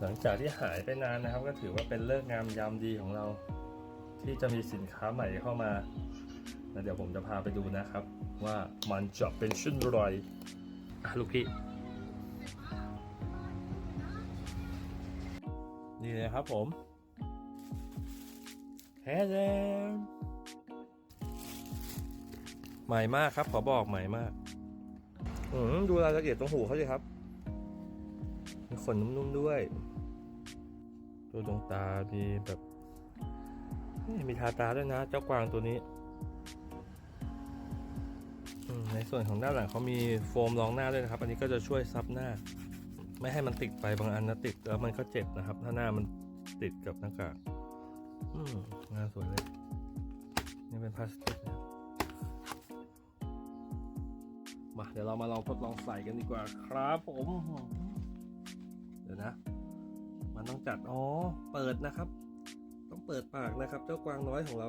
หลังจากที่หายไปนานนะครับ ก็ถือว่าเป็นเลิกงามยามดีของเรา ที่จะมีสินค้าใหม่เข้ามาแล้วเดี๋ยวผมจะพาไปดูนะครับ ว่ามันจะเป็นเช่นไรอะลูกพี่นี่เลยครับผมแฮเดมใหม่มากครับ ขอบอกใหม่มาก อืมดูรายละเอียดตรงหูเขาสิครับ มีขนนุ่มๆด้วย ตัวดวงตา มีแบบมีทาตาด้วยนะ เจ้ากวางตัวนี้ในส่วนของด้านหลังเขามีโฟมรองหน้าด้วยนะครับ อันนี้ก็จะช่วยซับหน้า ไม่ให้มันติดไปบางอันนะติดแล้วมันก็เจ็บนะครับ ถ้าหน้ามันติดกับหน้ากากงานสวยเลย นี่เป็นพลาสติกนะมาเดี๋ยวเรามาลองทดลองใส่กันดีกว่าครับผม นะ มันต้องจัด อ๋อ เปิดนะครับ ต้องเปิดปากนะครับ เจ้ากวางน้อยของเรา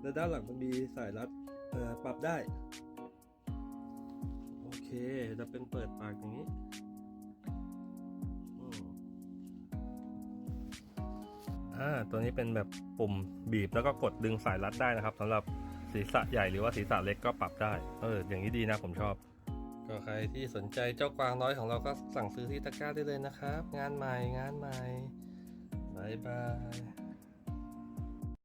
แล้วด้านหลังมันมีสายรัดปรับได้ โอเค จะเป็นเปิดปากอย่างนี้อ่าตัวนี้เป็นแบบปุ่มบีบแล้วก็กดดึงสายรัดได้นะครับสำหรับศีรษะใหญ่หรือว่าศีรษะเล็กก็ปรับได้ เออ อย่างนี้ดีนะผมชอบ ก็ใครที่สนใจเจ้ากวางน้อยของเราก็สั่งซื้อที่ตะกร้าได้เลยนะครับ งานใหม่งานใหม่บายบาย